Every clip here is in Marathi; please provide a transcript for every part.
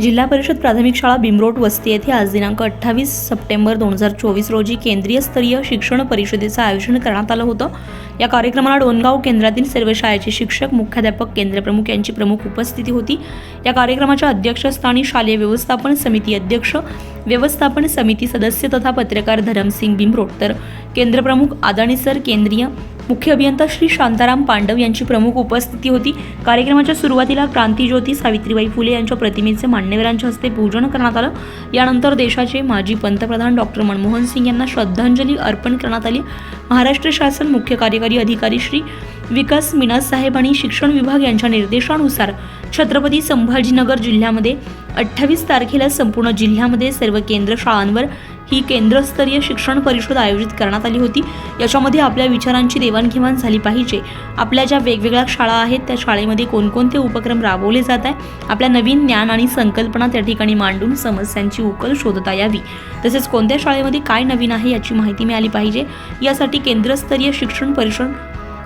जिल्हा परिषद प्राथमिक शाळा बिमरोट वस्ती येथे आज दिनांक अठ्ठावीस सप्टेंबर दोन हजार चोवीस रोजी केंद्रीय स्तरीय शिक्षण परिषदेचं आयोजन करण्यात आलं होतं. या कार्यक्रमाला डोनगाव केंद्रातील सर्व शाळेचे शिक्षक मुख्याध्यापक केंद्रप्रमुख यांची प्रमुख उपस्थिती होती. या कार्यक्रमाच्या अध्यक्षस्थानी शालेय व्यवस्थापन समिती अध्यक्ष व्यवस्थापन समिती सदस्य तथा पत्रकार धरमसिंग बिमरोट तर केंद्रप्रमुख आदानी सर केंद्रीय मुख्य अभियंता श्री शांताराम पांडव यांची प्रमुख उपस्थिती होती. कार्यक्रमाच्या सुरुवातीला क्रांतीज्योती सावित्रीबाई फुले यांच्या प्रतिमेचे मान्यवरांच्या हस्ते पूजन करण्यात आलं. यानंतर देशाचे माजी पंतप्रधान डॉक्टर मनमोहन सिंग यांना श्रद्धांजली अर्पण करण्यात आली. महाराष्ट्र शासन मुख्य कार्यकारी अधिकारी श्री विकास मिनास साहेब आणि शिक्षण विभाग यांच्या निर्देशानुसार छत्रपती संभाजीनगर जिल्ह्यामध्ये अठ्ठावीस तारखेला संपूर्ण जिल्ह्यामध्ये सर्व केंद्र शाळांवर ही केंद्रस्तरीय शिक्षण परिषद आयोजित करण्यात आली होती. याच्यामध्ये आपल्या विचारांची देवाणघेवाण झाली पाहिजे. आपल्या ज्या वेगवेगळ्या शाळा आहेत त्या शाळेमध्ये कोणकोणते उपक्रम राबवले जात आहे आपल्या नवीन ज्ञान आणि संकल्पना त्या ठिकाणी मांडून समस्यांची उकल शोधता यावी. तसेच कोणत्या शाळेमध्ये काय नवीन आहे याची माहिती मिळाली पाहिजे? यासाठी केंद्रस्तरीय शिक्षण परिषद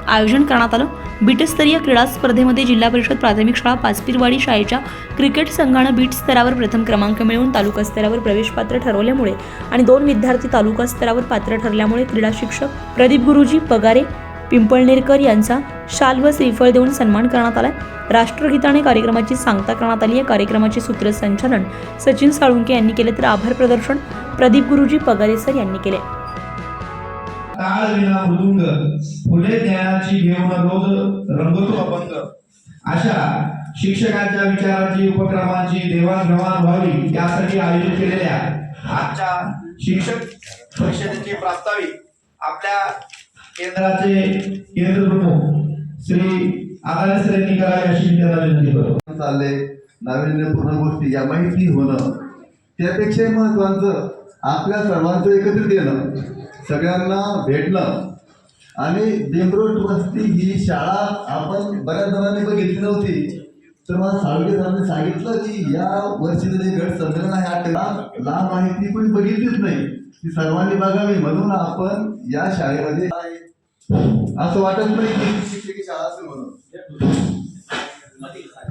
आयोजन करण्यात आलं. बीटस्तरीय क्रीडा स्पर्धेमध्ये जिल्हा परिषद प्राथमिक शाळा पाचपीरवाडी शाळेच्या क्रिकेट संघानं बीट स्तरावर प्रथम क्रमांक मिळवून तालुका स्तरावर प्रवेश पात्र ठरवल्यामुळे आणि दोन विद्यार्थी तालुका स्तरावर पात्र ठरल्यामुळे क्रीडा शिक्षक प्रदीप गुरुजी पगारे पिंपळनेरकर यांचा शाल व श्रीफळ देऊन सन्मान करण्यात आला राष्ट्रगीताने कार्यक्रमाची सांगता करण्यात आली. आहे कार्यक्रमाचे सूत्रसंचालन सचिन साळुंके यांनी केले. तर आभार प्रदर्शन प्रदीप गुरुजी पगारे सर यांनी केले. टाळ विना मृदुंग फुले ज्ञानाची घेऊन रोज रंगतो अभंग. अशा शिक्षकांच्या विचारांची उपक्रमांची देवाणघेवाण व्हावी यासाठी आयोजित केलेल्या आजच्या शिक्षक परिषदेचे प्रास्ताविक आपल्या केंद्राचे केंद्र प्रमुख श्री आदाने सर करावे अशी त्यांना विनंती करतो. चालले नाविन्यपूर्ण गोष्टी या माहिती होणं त्यापेक्षाही महत्वाचं आपल्या सर्वांचं एकत्रित येणं. सगळ्यांना भेटणं आणि बेंबरोट वस्ती ही शाळा आपण बऱ्याच जणांनी बघितली नव्हती. तर मला साळगे सरांनी सांगितलं की या वर्षीचं जे गट संमेलन आहे आठ लांब आहे ती कोणी बघितलीच नाही. ती सर्वांनी बघावी म्हणून आपण या शाळेमध्ये असं वाटत नाही की शाळा असेल म्हणून.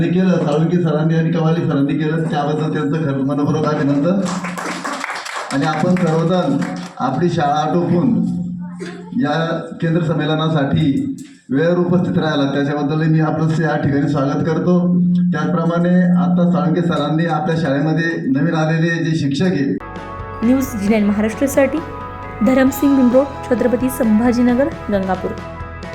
ते केलं साळुंके सरांनी आणि कवाली सरांनी केलं. त्याबद्दल त्यांचं खरं मनपूर्वक अभिनंदन. आणि आपण सर्वजण आपली शाळा आटोपून या केंद्र संमेलनासाठी वेळेवर उपस्थित राहिला त्याच्याबद्दल मी आपलं या ठिकाणी स्वागत करतो. त्याचप्रमाणे आता साळुंके सरांनी आपल्या शाळेमध्ये नवीन आलेले जे शिक्षक आहे न्यूज जी महाराष्ट्रासाठी धरमसिंग बिंबरोड छत्रपती संभाजीनगर गंगापूर.